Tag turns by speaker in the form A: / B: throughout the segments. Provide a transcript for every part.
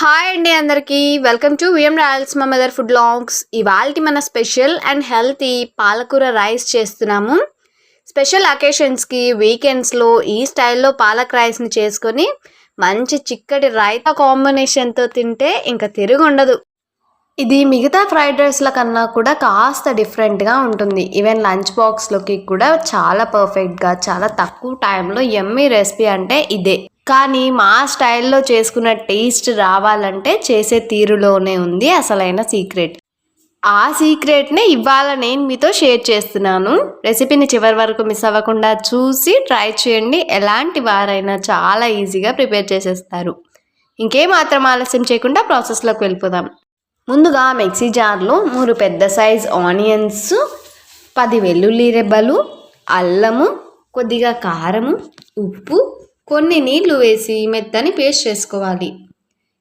A: Hi అండి అందరికీ. Welcome to VM Royals మా మదర్ ఫుడ్ లాంగ్స్ ఇవాళ మన స్పెషల్ అండ్ హెల్తీ పాలకూర రైస్ చేస్తున్నాము. స్పెషల్ అకేషన్స్కి వీకెండ్స్లో ఈ స్టైల్లో పాలక్ రైస్ని చేసుకొని మంచి చిక్కటి రైతా కాంబినేషన్తో తింటే ఇంకా తిరుగు ఉండదు ఇది మిగతా ఫ్రైడ్ రైస్ల కన్నా కూడా కాస్త డిఫరెంట్గా ఉంటుంది. ఈవెన్ లంచ్ బాక్స్లోకి కూడా చాలా పర్ఫెక్ట్గా చాలా తక్కువ టైంలో ఎమ్మీ రెసిపీ అంటే ఇదే. కానీ మా స్టైల్లో చేసుకున్న టేస్ట్ రావాలంటే చేసే తీరులోనే ఉంది అసలైన సీక్రెట్. ఆ సీక్రెట్నే ఇవాళ నేను మీతో షేర్ చేస్తున్నాను. రెసిపీని చివరి వరకు మిస్ అవ్వకుండా చూసి ట్రై చేయండి. ఎలాంటి వారైనా చాలా ఈజీగా ప్రిపేర్ చేసేస్తారు. ఇంకేమాత్రం ఆలస్యం చేయకుండా ప్రాసెస్లోకి వెళ్ళిపోదాం. ముందుగా మిక్సీ జార్లో మూడు పెద్ద సైజ్ ఆనియన్స్ పది వెల్లుల్లి రెబ్బలు అల్లము కొద్దిగా కారము ఉప్పు కొన్ని నీళ్ళు వేసి మెత్తని పేస్ట్ చేసుకోవాలి.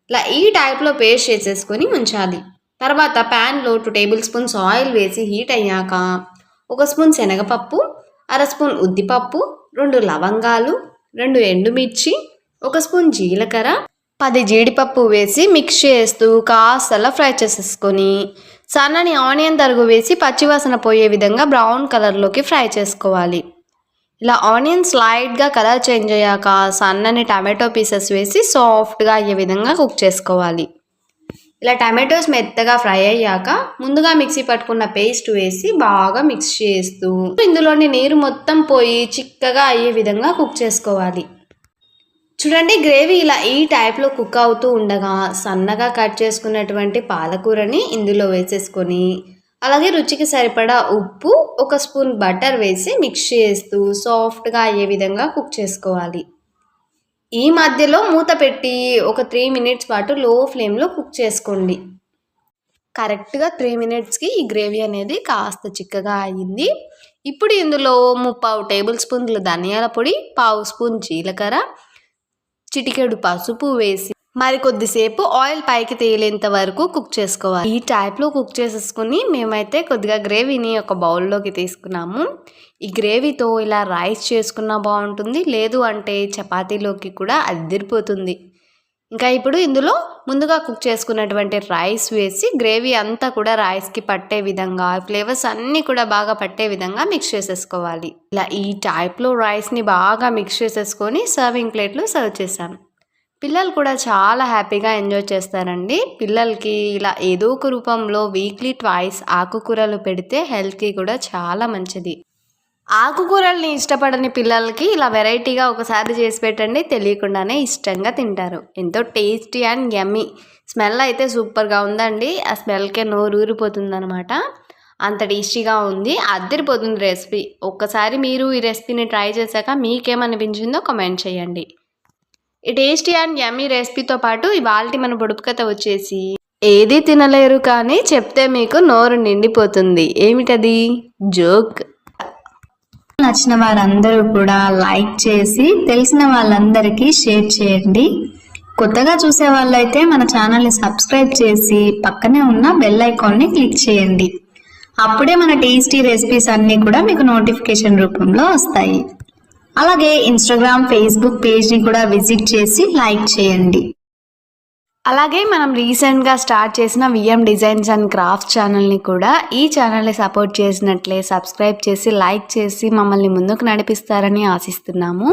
A: ఇలా ఈ టైప్లో పేస్ట్ చేసేసుకొని ఉంచాలి తర్వాత ప్యాన్లో టూ టేబుల్ స్పూన్స్ ఆయిల్ వేసి హీట్ అయ్యాక ఒక స్పూన్ శనగపప్పు అర స్పూన్ ఉద్దిపప్పు రెండు లవంగాలు రెండు ఎండుమిర్చి ఒక స్పూన్ జీలకర్ర పది జీడిపప్పు వేసి మిక్స్ చేస్తూ కాస్తలా ఫ్రై చేసేసుకొని సన్నని ఆనియన్ తరుగు వేసి పచ్చివాసన పోయే విధంగా బ్రౌన్ కలర్లోకి ఫ్రై చేసుకోవాలి. ఇలా ఆనియన్స్ లైట్గా కలర్ చేంజ్ అయ్యాక సన్నని టమాటో పీసెస్ వేసి సాఫ్ట్గా అయ్యే విధంగా కుక్ చేసుకోవాలి. ఇలా టమాటోస్ మెత్తగా ఫ్రై అయ్యాక ముందుగా మిక్సీ పట్టుకున్న పేస్ట్ వేసి బాగా మిక్స్ చేస్తూ ఇందులోని నీరు మొత్తం పోయి చిక్కగా అయ్యే విధంగా కుక్ చేసుకోవాలి. చూడండి గ్రేవీ ఇలా ఈ టైప్లో కుక్ అవుతూ ఉండగా సన్నగా కట్ చేసుకున్నటువంటి పాలకూరని ఇందులో వేసేసుకొని అలాగే రుచికి సరిపడా ఉప్పు ఒక స్పూన్ బటర్ వేసి మిక్స్ చేస్తూ సాఫ్ట్గా అయ్యే విధంగా కుక్ చేసుకోవాలి. ఈ మధ్యలో మూత పెట్టి ఒక త్రీ మినిట్స్ పాటు లో ఫ్లేమ్లో కుక్ చేసుకోండి. కరెక్ట్గా త్రీ మినిట్స్కి ఈ గ్రేవీ అనేది కాస్త చిక్కగా అయ్యింది. ఇప్పుడు ఇందులో ముప్పావు టేబుల్ స్పూన్లు ధనియాల పొడి పావు స్పూన్ జీలకర్ర చిటికెడు పసుపు వేసి మరి కొద్దిసేపు ఆయిల్ పైకి తేలేంత వరకు కుక్ చేసుకోవాలి. ఈ టైప్లో కుక్ చేసేసుకుని మేమైతే కొద్దిగా గ్రేవీని ఒక బౌల్లోకి తీసుకున్నాము. ఈ గ్రేవీతో ఇలా రైస్ చేసుకున్నా బాగుంటుంది. లేదు అంటే చపాతీలోకి కూడా అదిరిపోతుంది. ఇంకా ఇప్పుడు ఇందులో ముందుగా కుక్ చేసుకున్నటువంటి రైస్ వేసి గ్రేవీ అంతా కూడా రైస్కి పట్టే విధంగా ఫ్లేవర్స్ అన్నీ కూడా బాగా పట్టే విధంగా మిక్స్ చేసేసుకోవాలి. ఇలా ఈ టైప్లో రైస్ని బాగా మిక్స్ చేసేసుకొని సర్వింగ్ ప్లేట్లో సర్వ్ చేశాను. పిల్లలు కూడా చాలా హ్యాపీగా ఎంజాయ్ చేస్తారండి. పిల్లలకి ఇలా ఏదో ఒక రూపంలో వీక్లీ ట్వైస్ ఆకుకూరలు పెడితే హెల్త్కి కూడా చాలా మంచిది. ఆకుకూరల్ని ఇష్టపడని పిల్లలకి ఇలా వెరైటీగా ఒకసారి చేసి పెట్టండి తెలియకుండానే ఇష్టంగా తింటారు. ఎంతో టేస్టీ అండ్ యమ్మీ స్మెల్ అయితే సూపర్గా ఉందండి. ఆ స్మెల్కే నోరు ఊరిపోతుందనమాట అంత టేస్టీగా ఉంది. అద్దరిపోతుంది రెసిపీ. ఒక్కసారి మీరు ఈ రెసిపీని ట్రై చేశాక మీకేమనిపించిందో కమెంట్ చేయండి. ఈ టేస్టీ అండ్ యమ్మీ రెసిపీతో పాటు ఇవాళ మన పొడుపు కథ వచ్చేసి ఏది తినలేరు కానీ చెప్తే మీకు నోరు నిండిపోతుంది. ఏమిటది? జోక్.
B: నచ్చిన వారందరూ కూడా లైక్ చేసి తెలిసిన వాళ్ళందరికీ షేర్ చేయండి. కొత్తగా చూసే వాళ్ళైతే మన ఛానల్ని సబ్స్క్రైబ్ చేసి పక్కనే ఉన్న బెల్ ఐకాన్ని క్లిక్ చేయండి. అప్పుడే మన టేస్టీ రెసిపీస్ అన్నీ కూడా మీకు నోటిఫికేషన్ రూపంలో వస్తాయి. అలాగే ఇన్స్టాగ్రామ్ ఫేస్బుక్ పేజ్ని కూడా విజిట్ చేసి లైక్ చేయండి.
A: అలాగే మనం రీసెంట్గా స్టార్ట్ చేసిన విఎం డిజైన్స్ అండ్ క్రాఫ్ట్ ఛానల్ని కూడా ఈ ఛానల్ని సపోర్ట్ చేసినట్లే సబ్స్క్రైబ్ చేసి లైక్ చేసి మమ్మల్ని ముందుకు నడిపిస్తారని ఆశిస్తున్నాము.